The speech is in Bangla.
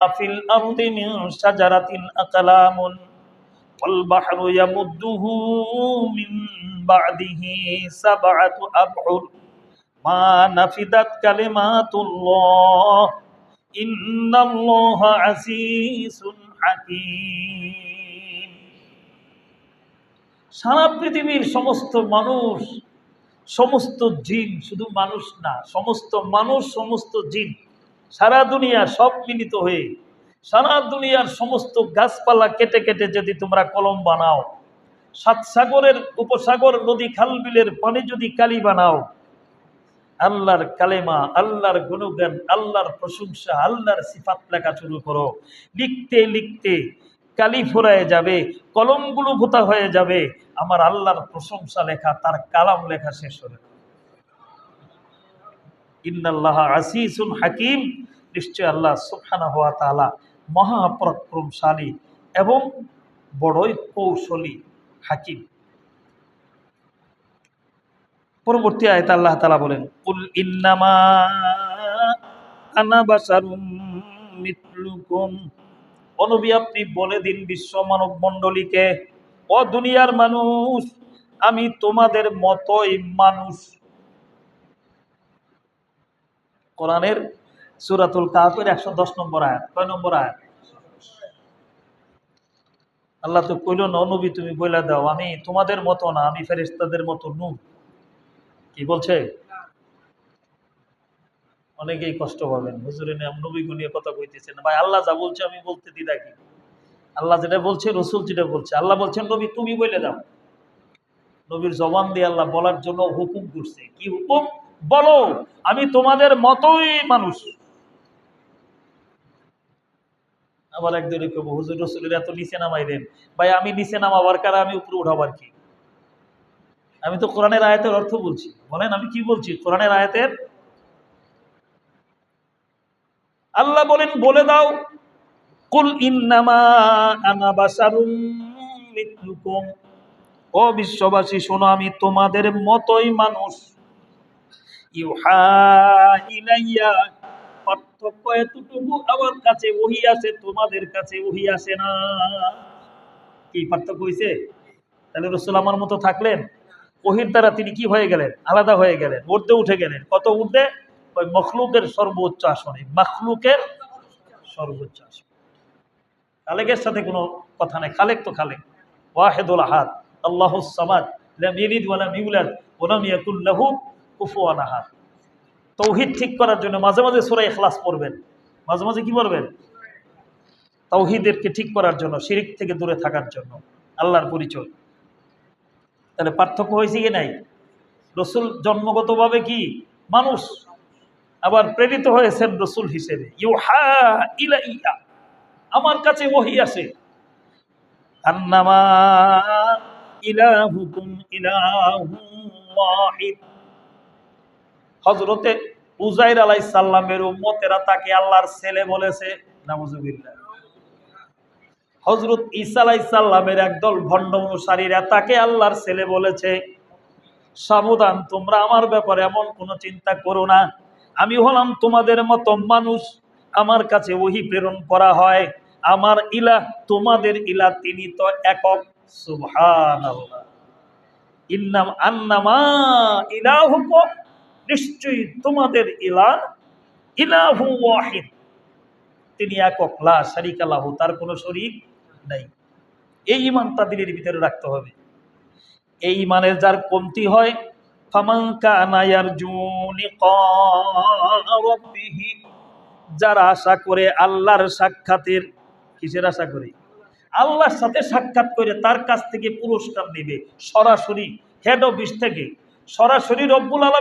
ফিল আরদি মিন শাজারাতিন আকলামুন ওয়াল বাহরু ইয়ামুদ্দুহু মিন বাদিহি সাবআতু আবহুর মা নাফিদাত কালিমাতুল্লাহ ইন্নাল্লাহা আজিজুন হাকিম সারা পৃথিবীর সমস্ত মানুষ, সমস্ত জিন শুধু মানুষ না, সমস্ত মানুষ, সমস্ত জিন সারা দুনিয়া সব মিলিত হয়ে, সারা দুনিয়ার সমস্ত গাছপালা কেটে কেটে যদি তোমরা কলম বানাও, সাত সাগরের উপসাগর, নদী খাল বিলের পানি যদি কালি বানাও, আল্লাহর কালেমা, আল্লাহর গুণগান, আল্লাহর প্রশংসা, আল্লাহর সিফাত লেখা শুরু করো। লিখতে লিখতে কালি ফুরায় যাবে, কলমগুলো ভোতা হয়ে যাবে, আমার আল্লাহর প্রশংসা লেখা, তার কালাম লেখা শেষ হবে। ইন্নাল্লাহ আসিসুন হাকিম। নিশ্চয় আল্লাহ সুবহানা হওয়া তাআলা মহাপরাক্রমশালী এবং বড়ই কৌশলী, হাকিম। পরবর্তী আয়তা আল্লাহ তাআলা বলেন, কুল ইন্নামা আনা আপনি বলে দিন বিশ্ব মানব মণ্ডলীকে, ও দুনিয়ার মানুষ, আমি তোমাদের মতোই মানুষ। কোরআনের সুরাতুল কাফের একশো দশ নম্বর আয়াত। কয় নম্বর আয়াত? আল্লাহ তো কইল নবী, তুমি বইলা দাও, আমি তোমাদের মতো না, আমি ফেরেস্তাদের মতো নু কি বলছে? অনেকেই কষ্ট পাবেন। হুজুরে নবী গুনিয়ে কথা কইতেছেন, ভাই, আল্লাহ যা বলছে আমি বলতে দিদা কি আল্লাহ যেটা বলছে, রসুল যেটা বলছে। আল্লাহ বলছেন, নবী, তুমি বলে দাও। নবীর জবান দিয়ে আল্লাহ বলার জন্য হুকুম করছে। কি হুকুম? বলো, আমি তোমাদের মতোই মানুষ। আবার একদিন কব হুজুর রসুলের এত নিচে নামাই দেন ভাই, আমি নিচে নামাবার কারা আমি উপরে উঠাবার কি? আমি তো কোরআনের আয়াতের অর্থ বলছি। বলেন, আমি কি বলছি? কোরআনের আয়াতের? আল্লাহ বলেন, বলে দাও, কুল ইন্নামা আনা বাসারুম মিথলুকুম ও বিশ্ববাসী, শোনো, আমি তোমাদের মতোই মানুষ। ইউহা ইলাইয়া পার্থক্য এতটুকু আমার কাছে ওহি আছে, তোমাদের কাছে ওহি আসে না। কি পার্থক্য হয়েছে তাহলে রসুল আমার মতো থাকলেন? ওহির দ্বারা তিনি কি হয়ে গেলেন? আলাদা হয়ে গেলেন উর্ধে উঠে গেলেন। কত উর্ধে ওই মখলুকের সর্বোচ্চ আসনে, মখলুকের সর্বোচ্চ আসন। খালেকের সাথে কোনো কথা নেই। খালেক তো খালেক। ওয়াহেদুল আহাদ, আল্লাহ সামাদ লাম ইয়ালিদ ওয়া লাম ইউলাদ ইয়াকুল লাহু কুফুয়ান আহাদ। তৌহিদ ঠিক করার জন্য মাঝে মাঝে সূরা ইখলাস পড়বেন। মাঝে মাঝে কি পড়বেন? তৌহিদেরকে ঠিক করার জন্য, শিরিক থেকে দূরে থাকার জন্য। আল্লাহর পরিচয়। তাহলে পার্থক্য হয়েছে কি নাই? রসুল জন্মগতভাবে কি? মানুষ। আবার প্রেরিত হয়েছেন রসুল হিসেবে। ইউ হা ইলা ইলাইয়া। আমার কাছে ওহি আছে। আন্নামা ইলাহুকুম ইলাহু ওয়াহিদ। হযরতে উজাইর আলাইহিস সালামের উম্মতেরা তাকে আল্লাহর ছেলে বলেছে, নাউজুবিল্লাহ। হযরত ঈসা আলাইহিস সালামের একদল ভণ্ড অনুসারীরা তাকে আল্লাহর ছেলে বলেছে, সাবধান, তোমরা আমার ব্যাপারে এমন কোনো চিন্তা করো না। আমি হলাম তোমাদের মতো মানুষ, আমার কাছে ওহি প্রেরণ করা হয়। আমার ইলা তোমাদের ইলা তিনি তো একক, সুবহানাল্লাহ। ইন্নাম আন্নামা ইলাহুকুম। নিশ্চয়ই তোমাদের ইলাহ ইলাহু ওয়াহিদ। তিনি একক, লা শারিকা লাহু, তার কোনো শরীক নাই। এই ইমান তাদের ভিতরে রাখতে হবে। এই ইমানের যার কমতি হয় যারা আশা করে আল্লাহর সাক্ষাতের, কিসের আশা করে? আল্লাহর সাথে সাক্ষাৎ করে তার কাছ থেকে পুরস্কার নেবে, সরাসরি হেড অফিস থেকে। সরাসরি রব্বুল আলম